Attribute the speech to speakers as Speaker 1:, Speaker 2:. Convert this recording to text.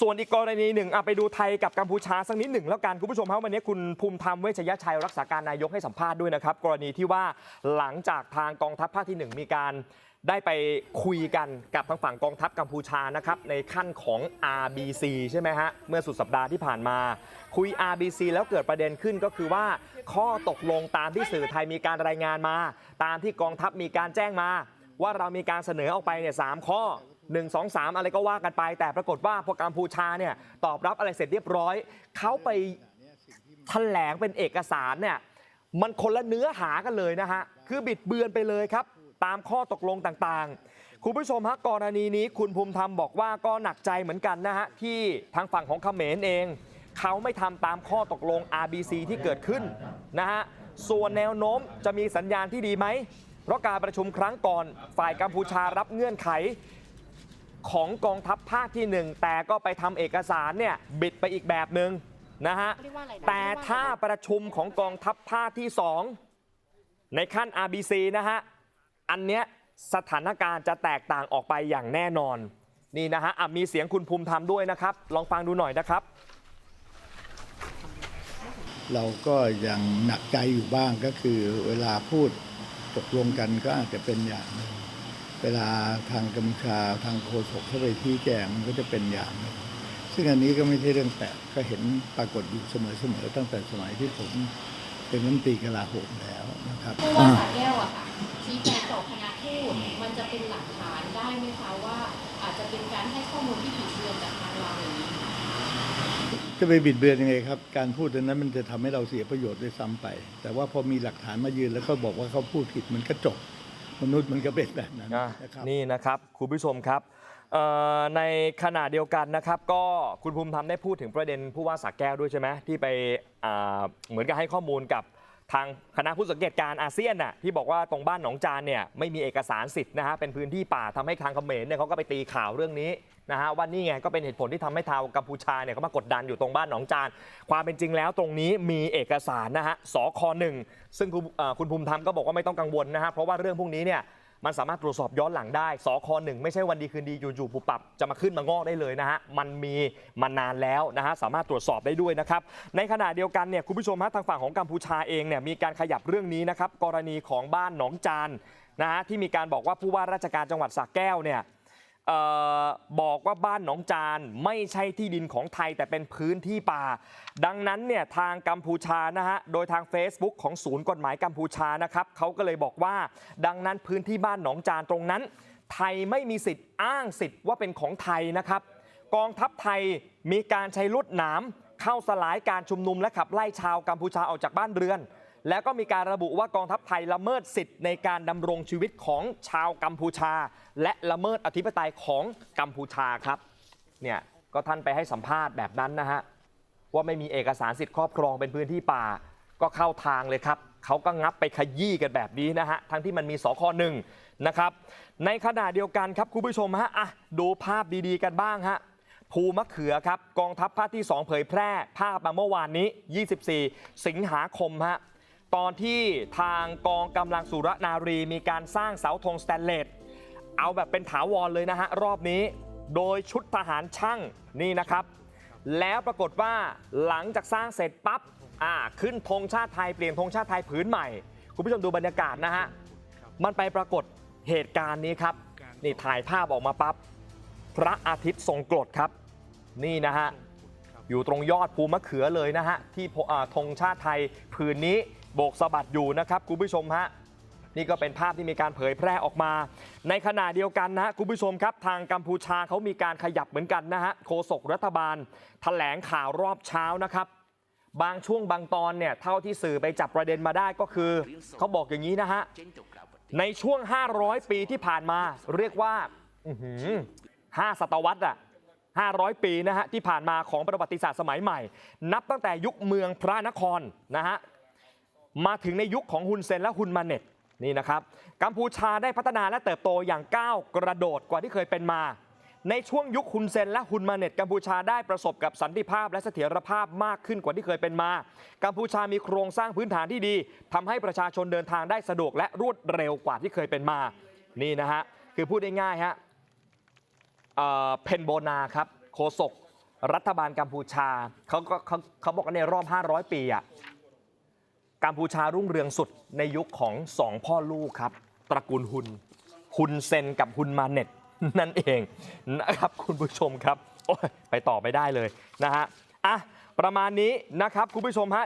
Speaker 1: ส่วนอีกกรณีหนึ่งไปดูไทยกับกัมพูชาสักนิดหนึ่งแล้วกันคุณผู้ชมครับวันนี้คุณภูมิธรรมเวชยชัยรักษาการนายกให้สัมภาษณ์ด้วยนะครับ กรณีที่ว่าหลังจากทางกองทัพภาคที่หนึ่งมีการได้ไปคุยกันกับทางฝั่งกองทัพกัมพูชานะครับในขั้นของ RBC ใช่ไหมฮะเมื่อสุดสัปดาห์ที่ผ่านมา คุย RBC แล้วเกิดประเด็นขึ้นก็คือว่า ข้อตกลงตามที่สื่อไทยมีการรายงานมา ตามที่กองทัพมีการแจ้งมา ว่าเรามีการเสนอออกไปเนี่ยสามข้อ 1 2 3 อะไรก็ว่ากันไป แต่ปรากฏว่าพอกัมพูชาเนี่ยตอบรับอะไรเสร็จเรียบร้อย เขาไปแถลงเป็นเอกสารเนี่ยมันคนละเนื้อหากันเลยนะฮะ คือบิดเบือนไปเลยครับ ตามข้อตกลงต่างๆ คุณผู้ชมฮะกรณีนี้คุณภูมิธรรมบอกว่าก็หนักใจเหมือนกันนะฮะ ที่ทางฝั่งของเขมรเอง เขาไม่ทำตามข้อตกลง RBC ที่เกิดขึ้นนะฮะ ส่วนแนวโน้มจะมีสัญญาณที่ดีไหม เพราะการประชุมครั้งก่อนฝ่ายกัมพูชารับเงื่อนไข ของกองทัพภาคที่หนึ่งแต่ก็ไปทำเอกสารเนี่ยบิดไปอีกแบบหนึ่งนะฮะ
Speaker 2: เรียกว่าอะไรนะ
Speaker 1: แต่ถ้าประชุมของกองทัพภาคที่สองในขั้น RBC นะฮะ อันเนี้ยสถานการณ์จะแตกต่างออกไปอย่างแน่นอน นี่นะฮะอะมีเสียงคุณภูมิธรรมด้วยนะครับ ลองฟังดูหน่อยนะครับ
Speaker 3: เราก็ยังหนักใจอยู่บ้างก็คือเวลาพูดตกลงกันก็อาจจะเป็นอย่างหนึ่ง เวลาทางกัมพูชาทางโฆษกเข้าไปที่แจงมันก็จะเป็นอย่างหนึ่งซึ่งอันนี้ก็ไม่ใช่เรื่องแปลกก็เห็นปรากฏอยู่เสมอๆตั้งแต่สมัยที่ผมเป็นรัฐมนตรีกลาโหมแล้วนะครับ
Speaker 2: ผู้ว่าสาแก้วอะค่ะชี้แจงต่อคณะทูตมันจะเป็นหลักฐานได้ไหมคะว่า อาจจะเป็นการให้ข้อมูลที่ผิดเบือนจากทางเราอย่างนี้
Speaker 3: จะไปบิดเบือนยังไงครับ การพูดอันนั้นมันจะทำให้เราเสียประโยชน์ด้วยซ้ำไป แต่ว่าพอมีหลักฐานมายืนแล้วก็บอกว่าเขาพูดผิดมันก็จบ มนุษย์มันก็เป็นแบบนั้น
Speaker 1: อะ
Speaker 3: นะครับ
Speaker 1: นี่นะครับคุณผู้ชมครับเอ่อในขณะเดียวกันนะครับ ก็คุณภูมิธรรมได้พูดถึงประเด็นผู้ว่าสระแก้วด้วยใช่ไหมที่ไปอ่าเหมือนกับให้ข้อมูลกับ ทางคณะผู้สังเกตการณ์อาเซียนน่ะที่บอกว่าตรงบ้านหนองจานเนี่ยไม่มีเอกสารสิทธิ์นะฮะเป็นพื้นที่ป่าทำให้ทางเขมรเนี่ยเขาก็ไปตีข่าวเรื่องนี้นะฮะว่านี่ไงก็เป็นเหตุผลที่ทำให้ทางกัมพูชาเนี่ยเขามากดดันอยู่ตรงบ้านหนองจาน ความเป็นจริงแล้วตรงนี้มีเอกสารนะฮะสคหนึ่งซึ่งคุณคุณภูมิธรรมก็บอกว่าไม่ต้องกังวลนะฮะเพราะว่าเรื่องพวกนี้เนี่ย มันสามารถตรวจสอบย้อนหลังได้สคหนึ่งไม่ใช่วันดีคืนดีอยู่ๆปุบปับจะมาขึ้นมางอกได้เลยนะฮะมันมีมานานแล้วนะฮะสามารถตรวจสอบได้ด้วยนะครับในขณะเดียวกันเนี่ยคุณผู้ชมฮะทางฝั่งของกัมพูชาเองเนี่ยมีการขยับเรื่องนี้นะครับกรณีของบ้านหนองจานนะฮะที่มีการบอกว่าผู้ว่าราชการจังหวัดสระแก้วเนี่ย บอกว่าบ้านหนองจานไม่ใช่ที่ดินของไทยแต่เป็นพื้นที่ป่า ดังนั้นเนี่ยทางกัมพูชานะฮะโดยทาง Facebook ของศูนย์กฎหมายกัมพูชานะครับเขาก็เลยบอกว่า ดังนั้นพื้นที่บ้านหนองจานตรงนั้น ไทยไม่มีสิทธิ์อ้างสิทธิ์ว่าเป็นของไทยนะครับกองทัพไทยมีการใช้ลุดหนามเข้าสลายการชุมนุมและขับไล่ชาวกัมพูชาออกจากบ้านเรือน แล้วก็มีการระบุว่ากองทัพไทยละเมิดสิทธิ์ในการดำรงชีวิตของชาวกัมพูชา และละเมิดอธิปไตยของกัมพูชาครับเนี่ยก็ท่านไปให้สัมภาษณ์แบบนั้นนะฮะว่าไม่มีเอกสารสิทธิ์ครอบครองเป็นพื้นที่ป่าก็เข้าทางเลยครับเขาก็งับไปขยี้กันแบบนี้นะฮะทั้งที่มันมีสคหนึ่งนะครับในขณะเดียวกันครับคุณผู้ชมฮะอะดูภาพดีๆกันบ้างฮะภูมะเขือครับกองทัพภาคที่ 2 เผยแพร่ภาพมาเมื่อวานนี้ 24 สิงหาคมฮะ ตอนที่ทางกองกำลังสุรนารีมีการสร้างเสาธงสแตนเลสเอาแบบเป็นถาวรเลยนะฮะ รอบนี้โดยชุดทหารช่างนี่นะครับ แล้วปรากฏว่าหลังจากสร้างเสร็จปั๊บอ่าขึ้นธงชาติไทยเปลี่ยนธงชาติไทยผืนใหม่ คุณผู้ชมดูบรรยากาศนะฮะ มันไปปรากฏเหตุการณ์นี้ครับ นี่ถ่ายภาพออกมาปั๊บพระอาทิตย์ทรงกรดครับ นี่นะฮะอยู่ตรงยอดภูมะเขือเลยนะฮะที่ธงชาติไทยผืนนี้ โบกสะบัดอยู่นะครับคุณผู้ชมฮะนี่ก็เป็นภาพที่มีการเผยแพร่ออกมา ในขณะเดียวกันนะคุณผู้ชมครับ ทางกัมพูชาเขามีการขยับเหมือนกันนะฮะโฆษกรัฐบาลแถลงข่าวรอบเช้านะครับ บางช่วงบางตอนเนี่ยเท่าที่สื่อไปจับประเด็นมาได้ก็คือเขาบอกอย่างนี้นะฮะในช่วง 500 ปีที่ผ่านมาเรียกว่าห้าศตวรรษอะ500 ปีนะฮะที่ผ่านมาของประวัติศาสตร์สมัยใหม่ นับตั้งแต่ยุคเมืองพระนครนะฮะ มาถึงในยุคของฮุนเซนและฮุนมาเน็ตนี่นะครับกัมพูชาได้พัฒนาและเติบโตอย่างก้าวกระโดดกว่าที่เคยเป็นมา ในช่วงยุคฮุนเซนและฮุนมาเน็ตกัมพูชาได้ประสบกับสันติภาพและเสถียรภาพมากขึ้นกว่าที่เคยเป็นมา กัมพูชามีโครงสร้างพื้นฐานที่ดีทำให้ประชาชนเดินทางได้สะดวกและรวดเร็วกว่าที่เคยเป็นมา นี่นะฮะคือพูดง่ายๆฮะเพนโบนาครับโฆษกรัฐบาลกัมพูชาเขาก็เขาบอกว่าในรอบ 500 ปีอะ กัมพูชารุ่งเรืองสุดในยุคของสองพ่อลูกครับ ตระกูลฮุนฮุนเซนกับฮุนมาเน็ตนั่นเองนะครับคุณผู้ชมครับ โอ้ยไปต่อไม่ได้เลยนะฮะอะประมาณนี้นะครับคุณผู้ชมฮะ